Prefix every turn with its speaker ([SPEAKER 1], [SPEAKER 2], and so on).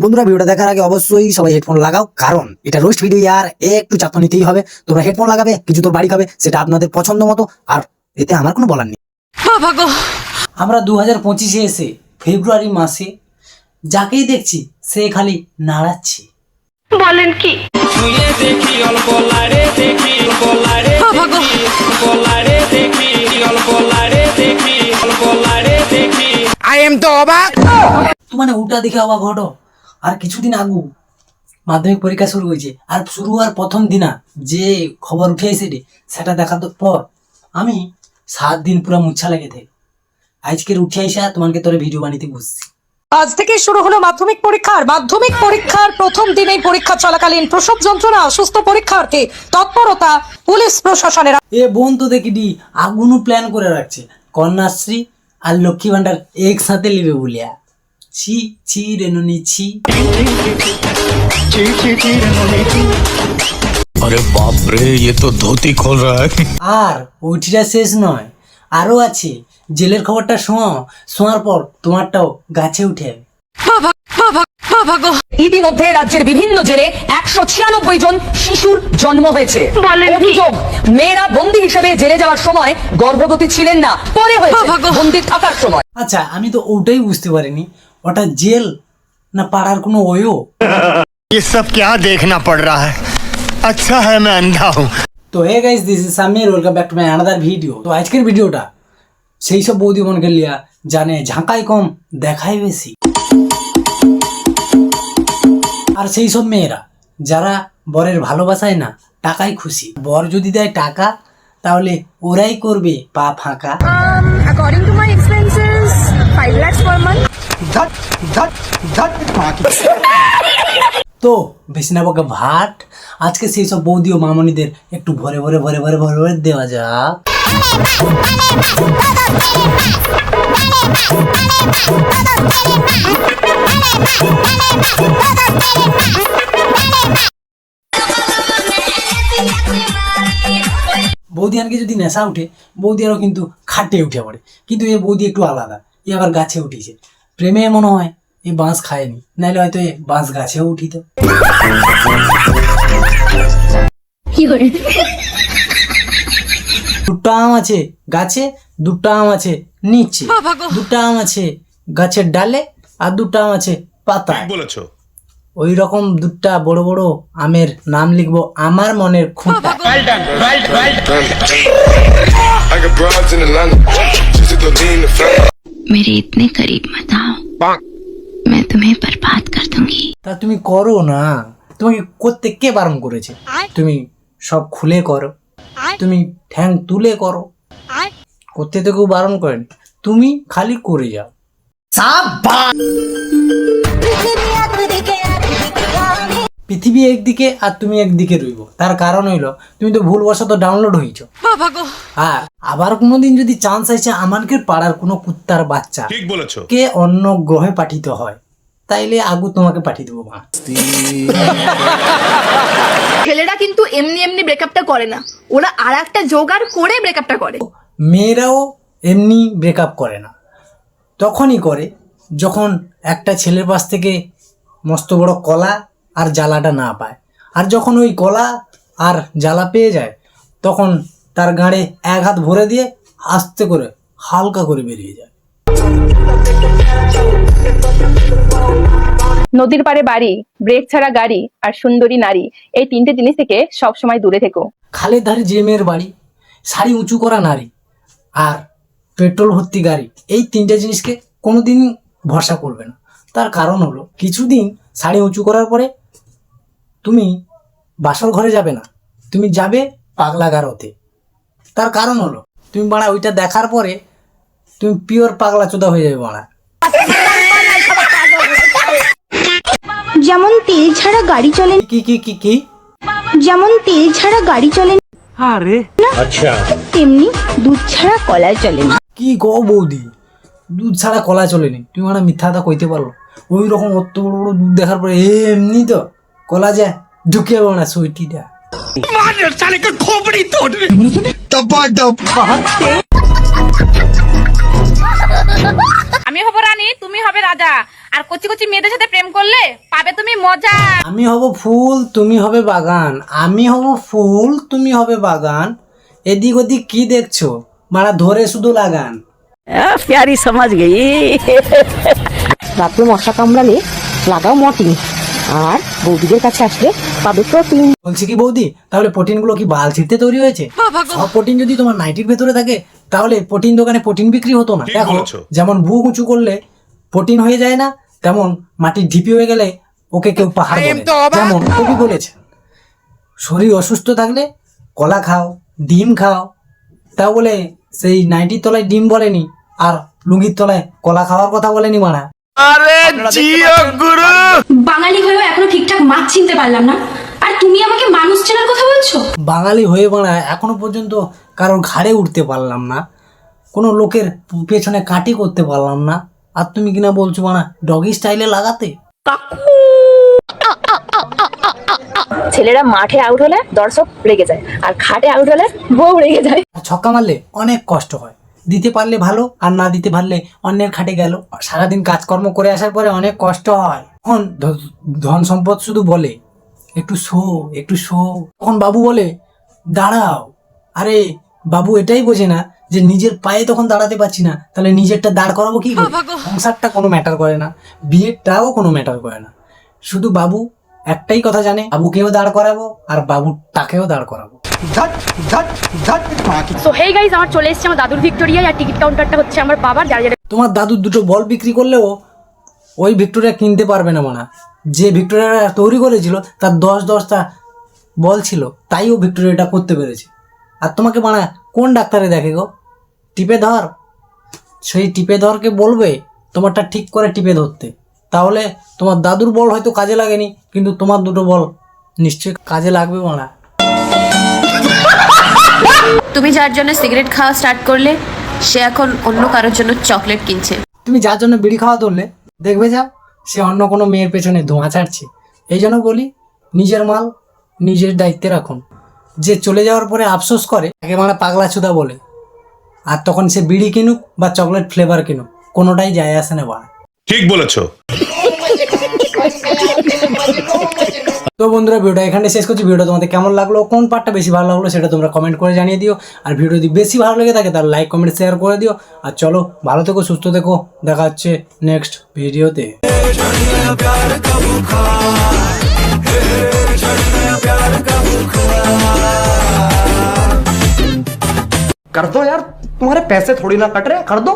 [SPEAKER 1] বন্ধুরা ভিডিওটা দেখার আগে অবশ্যই সবাই হেডফোন লাগাও কারণ এটা রোস্ট ভিডিও আর একটু চাপ নিতেই হবে। তোমরা হেডফোন লাগাবে কিছু তো বাড়ি খাবে সেটা আপনাদের পছন্দ মতো আর এতে আমার কোনো বলার নেই।
[SPEAKER 2] আমরা দু হাজার পঁচিশে এসে ফেব্রুয়ারি মাসে যাকেই দেখছি সে খালি নাড়াচ্ছে।
[SPEAKER 3] বলেন কি?
[SPEAKER 2] তো মানে ওটা দেখে অবাক ঘটো আর কিছুদিন আগু মাধ্যমিক পরীক্ষা শুরু হয়েছে। আর শুরু হওয়ার প্রথম দিনা যে খবর উঠে এসে সেটা দেখার পর আমি সাত দিন পুরো মুচ্ছা লেগে থাকি। আজকের উঠে আসা তোমাকে তোরে ভিডিও বানিতে বসছি।
[SPEAKER 4] আজ থেকে শুরু হলো মাধ্যমিক পরীক্ষার মাধ্যমিক পরীক্ষার প্রথম দিনেই পরীক্ষা চলাকালীন প্রসব যন্ত্রণা সুস্থ পরীক্ষার্থী তৎপরতা পুলিশ প্রশাসনের
[SPEAKER 2] এ বোন তো দেখি দি আগুনও প্ল্যান করে রাখছে। কন্যাশ্রী আর লক্ষ্মী ভান্ডার একসাথে নিবে বলিয়া। চি চি রেনুনি
[SPEAKER 5] চি আরে বাপ রে এ তো ধুতি খোল
[SPEAKER 2] আর ওইটিটা শেষ নয়। আরও আছে। জেলের খবরটা শোনাও শোনার পর তোমারটাও গাছে উঠে বাবা বাবা বাবা গো।
[SPEAKER 4] ইতিমধ্যে রাজ্যের বিভিন্ন জেলে একশো ছিয়ানব্বই জন শিশুর জন্ম হয়েছে। অভিযোগ মেয়েরা বন্দি হিসেবে জেলে যাওয়ার সময় গর্ভবতী ছিলেন না পরে হয়েছে। বন্দি থাকার সময়।
[SPEAKER 2] আচ্ছা আমি তো ওটাই বুঝতে পারিনি। ওটা জেল না পাড়ার কোনো ওয়ো
[SPEAKER 6] ये सब क्या देखना पड़ रहा है अच्छा है मैं अंधा हूँ
[SPEAKER 2] তো hey guys this is Samir welcome back to my another video তো আজকের ভিডিওটা সেই সব বৌদি বোনকে লিয়া জানে ঝাঁকাই কম দেখাই বেশি আর সেই সব মেয়েরা যারা বরের ভালোবাসায় না টাকাই খুশি বর যদি দেয় টাকা তাহলে ওরাই করবে পা ফাঁকা
[SPEAKER 3] according to my expenses 5 lakhs per month
[SPEAKER 2] তো বেশি না বকে ভাট আজকে সেই সব বৌদি ও মামনিদের একটু ভরে ভরে ভরে ভরে ভরে ভরে দেওয়া যাক বৌদিয়ানকে যদি নেশা উঠে বৌদিয়ারও কিন্তু খাটে উঠে পড়ে। কিন্তু এ বৌদি একটু আলাদা এ আবার গাছে উঠেছে। প্রেমে মনে হয় এ বাঁশ খায়নি। নাহলে হয়তো এ বাঁশ গাছেও উঠিত। দুটো আম আছে গাছে দুটো আম আছে নিচে দুটো আম আছে গাছের ডালে আর দুটো আম আছে পাতায়।
[SPEAKER 5] বলেছ।
[SPEAKER 2] ওই রকম দুটা বড় বড় আমের নাম লিখব আমার মনের খুঁটা।
[SPEAKER 7] I got broads in Atlanta. Just to lean the family.
[SPEAKER 8] मेरे इतने करीब मत आओ मैं तुम्हें बर्बाद कर दूंगी
[SPEAKER 2] তা তুমি করো না তোমাকে করতে কে বারণ করেছে তুমি সব খুলে করো তুমি ঠ্যাং তুলে করো করতে তো কেউ বারণ করেন তুমি খালি করে যাও পৃথিবী একদিকে আর তুমি একদিকে রইব। তার কারণ হইল তুমি তো ভুলবশত ডাউনলোড হয়েছো আর আবার কোনোদিন যদি চান্স আসে আমাকে পাড়ার কোনো কুত্তার বাচ্চা
[SPEAKER 5] ঠিক বলেছ।
[SPEAKER 2] কে অন্য গ্রহে পাঠিত হয় তাইলে আগু তোমাকে পাঠিয়ে দেবো মা।
[SPEAKER 9] ছেলেরা কিন্তু এমনি এমনি ব্রেকআপটা করে না। ওরা আর একটা জোগাড় করে ব্রেকআপটা করে।
[SPEAKER 2] মেয়েরাও এমনি ব্রেকআপ করে না। তখনই করে যখন একটা ছেলের পাশ থেকে মস্ত বড় কলা আর জ্বালাটা না পায়। আর যখন ওই কলা আর জ্বালা পেয়ে যায় তখন তার গাঁড়ে এক হাত ভরে দিয়ে আস্তে করে হালকা করে বেরিয়ে যায়।
[SPEAKER 10] নদীর পাড়ে বাড়ি ব্রেক ছাড়া গাড়ি আর সুন্দরী নারী এই তিনটে জিনিস থেকে সবসময় দূরে থেকো।
[SPEAKER 2] খালের ধারে যে মেয়ের বাড়ি শাড়ি উঁচু করা নারী আর পেট্রোল ভর্তি গাড়ি এই তিনটে জিনিসকে কোনোদিন ভরসা করবে না। তার কারণ হলো কিছুদিন শাড়ি উঁচু করার পরে তুমি বাসর ঘরে যাবে না। তুমি যাবে পাগলা গারোতে তার কারণ হলো তুমি বাড়া ওইটা দেখার পরে তুমি পিওর পাগলা চোদা হয়ে যাবে বাড়া।
[SPEAKER 3] যেমন তেল ছাড়া গাড়ি চলে
[SPEAKER 2] কি কি কি কি?
[SPEAKER 3] যেমন তেল ছাড়া গাড়ি চলে আরে। আচ্ছা। তেমনি দুধ ছাড়া কলা চলে না।
[SPEAKER 2] কি গো বৌদি? দুধ ছাড়া কলা চলেনি তুমি মানে মিথ্যা কথা কইতে পারো ওই রকম অত বড় বড় দুধ দেখার পরে এমনি তো। কলা যায় ঢুকে না সুইটিটা।
[SPEAKER 10] আমি হব রানী তুমি হবে রাজা। আর কচি কচি মেয়েদের সাথে প্রেম করলে পাবে তুমি
[SPEAKER 4] মজা।
[SPEAKER 2] আমি হব ফুল তুমি হবে বাগান। আমি হব ফুল তুমি হবে বাগান। এদিক ওদিক কি দেখছ? মারা ধরে শুধু লাগান।
[SPEAKER 4] প্যারি সমাজ গেই।
[SPEAKER 3] রাত্রে মশা কামড়ালে লাগাও মর্টিন আর বৌদিদের কাছে আসলে পাবে প্রোটিন।
[SPEAKER 2] বলছি কি বৌদি তাহলে প্রোটিনগুলো কি বাল ছিটতে তৈরি হয়েছে? সব প্রোটিন যদি তোমার নাইটির ভেতরে থাকে তাহলে প্রোটিন দোকানে প্রোটিন বিক্রি হতো না। দেখো যেমন বুক উঁচু করলে প্রোটিন হয়ে যায় না তেমন মাটির ঢিপি হয়ে গেলে ওকে কেউ পাহাড় যেমন কবি বলেছে শরীর অসুস্থ থাকলে কলা খাও ডিম খাও। তা বলে সেই নাইটির তলায় ডিম বলেনি আর লুঙ্গির তলায় কলা খাওয়ার কথা বলেনি মানা
[SPEAKER 8] বাঙালি হয়েও এখনও ঠিকঠাক মাছ চিনতে পারলাম না। আর তুমি আমাকে মানুষ চেনার কথা বলছো?
[SPEAKER 2] বাঙালি হয়ে বানা এখনও পর্যন্ত কারোর ঘাড়ে উঠতে পারলাম না। কোনো লোকের পেছনে কাটি করতে পারলাম না। আর তুমি কিনা বলছো বানা ডগি স্টাইলে লাগাতে?
[SPEAKER 10] ছেলেরা মাঠে আউট হলে দর্শক রেগে যায় আর খাটে আউট হলে বউ রেগে যায়।
[SPEAKER 2] আর ছক্কা মারলে অনেক কষ্ট হয়। দিতে পারলে ভালো আর না দিতে পারলে অন্যের খাটে গেল। সারাদিন কাজকর্ম করে আসার পরে অনেক কষ্ট হয়। তখন ধ- ধন সম্পদ শুধু বলে একটু শো একটু শো। তখন বাবু বলে দাঁড়াও। আরে বাবু এটাই বোঝে না যে নিজের পায়ে তখন দাঁড়াতে পারছি না তাহলে নিজেরটা দাঁড় করাবো কি করে? সংসারটা কোনো ম্যাটার করে না বিয়েটাও কোনো ম্যাটার করে না। শুধু বাবু একটাই কথা জানে বাবুকেও দাঁড় করাবো আর বাবুটাকেও দাঁড় করাবো।
[SPEAKER 10] তো হেই গাইজ আমার চলে এসেছে আমার দাদুর ভিক্টোরিয়া আর টিকিট কাউন্টারটা হচ্ছে আমার বাবার যারা যারা
[SPEAKER 2] তোমার দাদুর দুটো বল বিক্রি করলেও ওই ভিক্টোরিয়া কিনতে পারবে না মানা। যে ভিক্টোরিয়া তৈরি করেছিল তার দশ দশটা বল ছিল তাই ও ভিক্টোরিয়াটা করতে পেরেছে। আর তোমাকে মানা কোন ডাক্তারে দেখে গো? টিপে ধর। সেই টিপে ধরকে বলবে তোমারটা ঠিক করে টিপে ধরতে। তাহলে তোমার দাদুর বল হয়তো কাজে লাগেনি কিন্তু তোমার দুটো বল নিশ্চয়ই কাজে লাগবে মানা।
[SPEAKER 8] তুমি যার জন্য সিগারেট খাওয়া স্টার্ট করলে সে এখন অন্য কারোর জন্য চকলেট কিনছে।
[SPEAKER 2] তুমি যার জন্য বিড়ি খাওয়া ধরলে দেখবে যাও সে অন্য কোনো মেয়ের পেছনে ধোঁয়া ছাড়ছে। এই জন্য বলি নিজের মাল নিজের দায়িত্বে রাখুন। যে চলে যাওয়ার পরে আফসোস করে তাকে মানে পাগলা চুদা বলে। আর তখন সে বিড়ি কিনুক বা চকলেট ফ্লেভার কিনুক কোনোটাই যায় আসে না বাড়া
[SPEAKER 5] ঠিক বলেছ।
[SPEAKER 2] তো বন্ধুরা ভিডিওটা এখানে শেষ করছি ভিডিও তোমাদের কেমন লাগলো কোন পার্টটা বেশি ভালো লাগলো সেটা তোমরা কমেন্ট করে জানিয়ে দিও আর ভিডিও যদি বেশি ভালো লেগে থাকে তাহলে লাইক কমেন্ট শেয়ার করে দিও আর চলো ভালো থেকো সুস্থ থেকো দেখা হচ্ছে নেক্সট ভিডিওতে
[SPEAKER 1] कर दो यार तुम्हारे पैसे थोड़ी ना कट रहे कर दो